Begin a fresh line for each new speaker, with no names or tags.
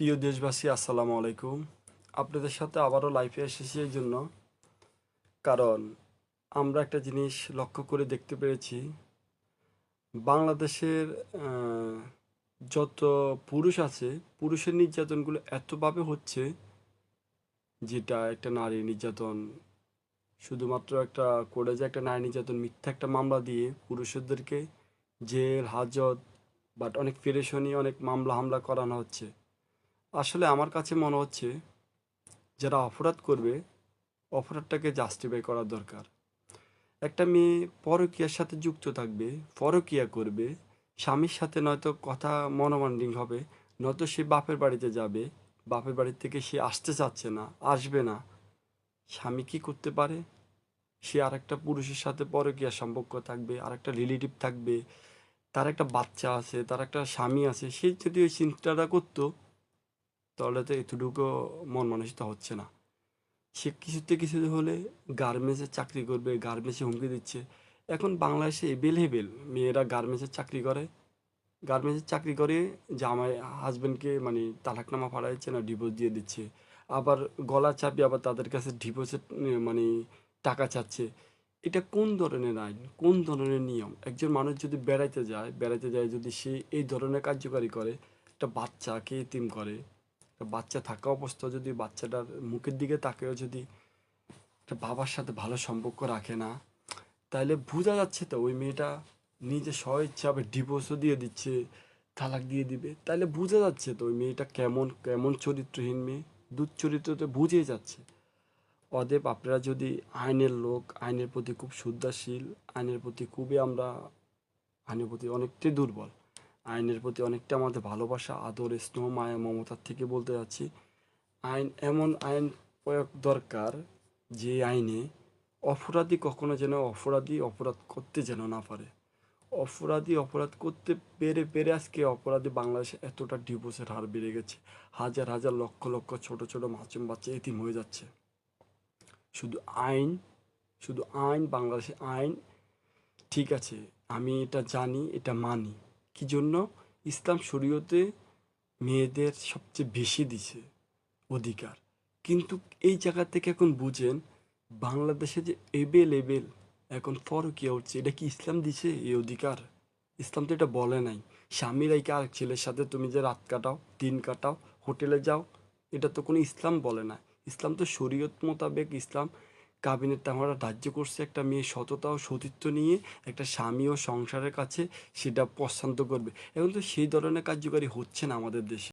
প্রিয় দেশবাসী, আসসালামু আলাইকুম। আপনাদের সাথে আবারও লাইফে এসেছি এই জন্য। কারণ আমরা একটা জিনিস লক্ষ্য করে দেখতে পেরেছি। বাংলাদেশের যত পুরুষ আছে, পুরুষের নির্যাতনগুলো এতভাবে হচ্ছে যেটা একটা নারী নির্যাতন, শুধুমাত্র একটা করে যে একটা নারী নির্যাতন, মিথ্যা একটা মামলা দিয়ে পুরুষদেরকে জেল, হাজত বাট অনেক পেরেশানি, অনেক মামলা হামলা করানো হচ্ছে। আসলে আমার কাছে মনে হচ্ছে যারা অপরাধ করবে, অপরাধটাকে জাস্টিফাই করা দরকার। একটা মেয়ে পরকীয়ার সাথে যুক্ত থাকবে, পরকীয়া করবে, স্বামীর সাথে নয়তো কথা মনোমান্ডিং হবে, নয়তো সে বাপের বাড়িতে যাবে, বাপের বাড়ি থেকে সে আসতে চাচ্ছে না, আসবে না। স্বামী কি করতে পারে? সে আর একটা পুরুষের সাথে পরকীয়া সম্পর্ক থাকবে আর একটা রিলেটিভ থাকবে, তার একটা বাচ্চা আছে, তার একটা স্বামী আছে, সে যদি ওই চিন্তাটা করতো তাহলে তো এতটুকু মন মানসিকতা হচ্ছে না। সে কিছুতে কিছু হলে গার্মেন্টসে চাকরি করবে গার্মেন্টসে হুমকি দিচ্ছে। এখন বাংলাদেশে এভেলেবেল মেয়েরা গার্মেন্টসে চাকরি করে। গার্মেন্টসে চাকরি করে, জামাই হাজব্যান্ডকে মানে তালাকনামা ফাড়াইছে না ডিভোর্স দিয়ে দিচ্ছে। আবার গলা চাপিয়ে আবার তাদের কাছে ডিভোর্সের মানে টাকা চাচ্ছে। এটা কোন ধরনের আইন? কোন ধরনের নিয়ম? একজন মানুষ যদি বেড়াইতে যায় বেড়াইতে যায় যদি সে এই ধরনের কার্যকারী করে, একটা বাচ্চাকে এতিম করে একটা বাচ্চা থাকা অবস্থা যদি বাচ্চাটার মুখের দিকে তাকেও যদি একটা বাবার সাথে ভালো সম্পর্ক রাখে না তাহলে বোঝা যাচ্ছে তো ওই মেয়েটা নিজে স্বইচ্ছাভাবে ডিভোর্সও দিয়ে দিচ্ছে, তালাক দিয়ে দিবে। তাহলে বোঝা যাচ্ছে তো ওই মেয়েটা কেমন কেমন চরিত্রহীন মেয়ে দুচ্চরিত্রতে বুঝিয়ে যাচ্ছে। অদেব আপনারা যদি আইনের লোক, আইনের প্রতি খুব শ্রদ্ধাশীল, আইনের প্রতি খুবই আমরা, আইনের প্রতি অনেকটাই দুর্বল আইনের প্রতি অনেকটা আমাদের ভালোবাসা, আদর, স্নেহ, মায়া, মমতার থেকে বলতে যাচ্ছি, আইন এমন আইন প্রয়োগ দরকার যে আইনে অপরাধী কখনো যেন অপরাধী অপরাধ করতে যেন না পারে। অপরাধী অপরাধ করতে পেরে পেরে আজকে অপরাধী বাংলাদেশে এতটা ডিভোর্সের হার বেড়ে গেছে। হাজার হাজার লক্ষ লক্ষ ছোট ছোট মাসুম বাচ্চা এতিম হয়ে যাচ্ছে। শুধু আইন শুধু আইন, বাংলাদেশে আইন ঠিক আছে, আমি এটা জানি, এটা মানি। কি জন্য? ইসলাম শরীয়তে মেয়েদের সবচেয়ে বেশি দিছে অধিকার। কিন্তু এই জায়গা থেকে এখন বুঝেন, বাংলাদেশে যে এবেল এখন ফরকিয়া উঠছে এটা কি ইসলাম দিছে এই অধিকার? ইসলাম তো এটা বলে নাই। স্বামীর আইকে আরেক ছেলের সাথে তুমি যে রাত কাটাও, দিন কাটাও, হোটেলে যাও, এটা তো কোনো ইসলাম বলে না। ইসলাম তো শরীয়ত মোতাবেক ইসলাম কাবিনেট আমরা ধার্য করছে একটা মেয়ে সততা ও সতীত্ব নিয়ে একটা স্বামী ও সংসারের কাছে সেটা পছন্দ করবে। এখন তো সেই ধরনের কার্যকারী হচ্ছে না আমাদের দেশে।